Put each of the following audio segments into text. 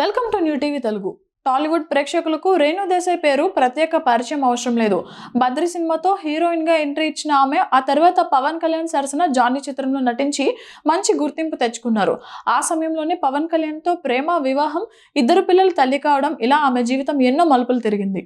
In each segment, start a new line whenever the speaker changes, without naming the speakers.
Welcome to new TV Telugu Tollywood ప్రేక్షకులకు రేణు దేశాయ్ పేరు ప్రత్యేక పరిచయం అవసరం లేదు. బద్రి సినిమాతో హీరోయిన్గా ఎంట్రీ ఇచ్చిన ఆమె ఆ తర్వాత పవన్ కళ్యాణ్ సరసన జానీ చిత్రంలో నటించి మంచి గుర్తింపు తెచ్చుకున్నారు. ఆ సమయంలోనే పవన్ కళ్యాణ్తో ప్రేమ వివాహం ఇద్దరు పిల్లలు తల్లి కావడం ఇలా ఆమె జీవితం ఎన్నో మలుపులు తిరిగింది.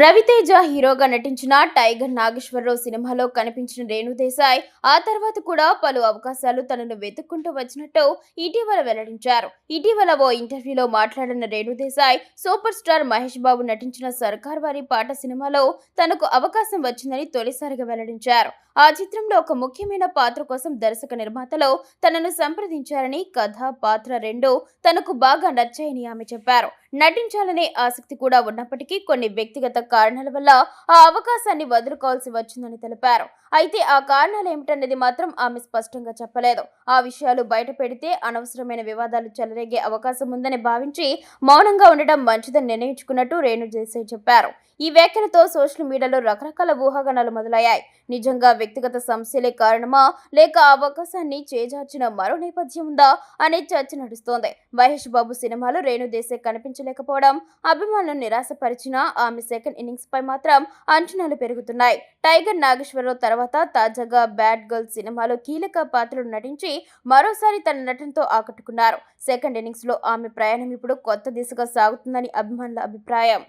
రవితేజ హీరోగా నటించిన టైగర్ నాగేశ్వరరావు సినిమాలో కనిపించిన రేణుదేశాయ్ ఆ తర్వాత కూడా పలు అవకాశాలు తనను వెతుక్కుంటూ వచ్చినట్టు ఇటీవల వెల్లడించారు. ఇటీవల ఓ ఇంటర్వ్యూలో మాట్లాడిన రేణుదేశాయ్ సూపర్ స్టార్ మహేష్ బాబు నటించిన సర్కార్ వారి పాట సినిమాలో తనకు అవకాశం వచ్చిందని తొలిసారిగా వెల్లడించారు. ఆ చిత్రంలో ఒక ముఖ్యమైన పాత్ర కోసం దర్శక నిర్మాతలో తనను సంప్రదించారని కథ పాత్ర రెండు తనకు బాగా నచ్చాయని ఆమె చెప్పారు. నటించాలనే ఆసక్తి కూడా ఉన్నప్పటికీ కొన్ని వ్యక్తిగత కారణాల వల్ల ఆ అవకాశాన్ని వదులుకోవాల్సి వచ్చిందని తెలిపారు. అయితే ఆ కారణాలు ఏమిటన్నది మాత్రం ఆమె స్పష్టంగా చెప్పలేదు. ఆ విషయాలు బయట పెడితే అనవసరమైన వివాదాలు చెలరేగే అవకాశం ఉందని భావించి మౌనంగా ఉండడం మంచిదని నిర్ణయించుకున్నట్టు రేణు దేశాయ్ చెప్పారు. ఈ వ్యాఖ్యలతో సోషల్ మీడియాలో రకరకాల ఊహాగానాలు మొదలయ్యాయి. నిజంగా వ్యక్తిగత సమస్యలే కారణమా? లేక అవకాశాన్ని చేజార్చిన మరో నేపథ్యం ఉందా? అనే చర్చ నడుస్తోంది. మహేష్ బాబు సినిమాలో రేణు దేశాయ్ కనిపించలేకపోవడం అభిమానులను నిరాశపరిచిన ఆమె సెకండ్ ఇన్నింగ్స్ పై మాత్రం అంచనాలు పెరుగుతున్నాయి. టైగర్ నాగేశ్వరరావు తర్వాత తాజాగా బ్యాడ్ గర్ల్ సినిమాలో కీలక పాత్రలు నటించి మరోసారి తన నటనతో ఆకట్టుకున్నారు. సెకండ్ ఇన్నింగ్స్లో ఆమె ప్రయాణం ఇప్పుడు కొత్త దిశగా సాగుతుందని అభిమానుల అభిప్రాయం.